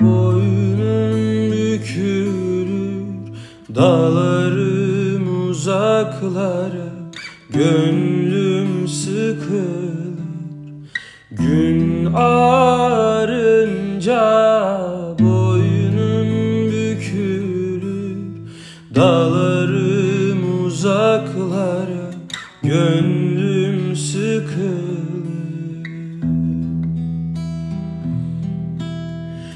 boynum bükülür Dağlarım uzaklara Gönlüm sıkılır. Gün ağarınca boynum bükülür Dağlarım uzaklara Gönlüm sıkılır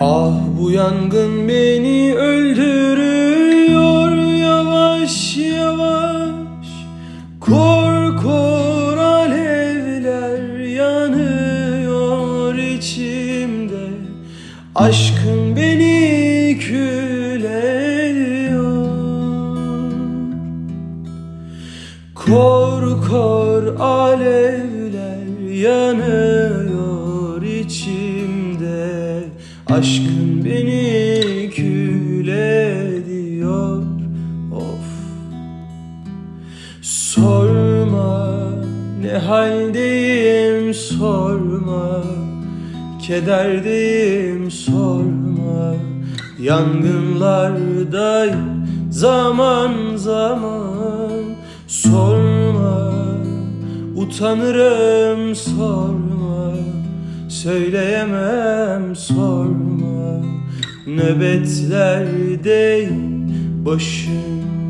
Ah bu yangın beni öldürüyor yavaş yavaş. Kor kor alevler yanıyor içimde. Aşkın beni kül ediyor Kor kor alevler Aşkın beni kül ediyor Of. Sorma ne haldeyim sorma. Kederdeyim sorma. Yangınlardayım zaman zaman. Sorma utanırım sorma Söyleyemem sorma. Nöbetlerdeyim başım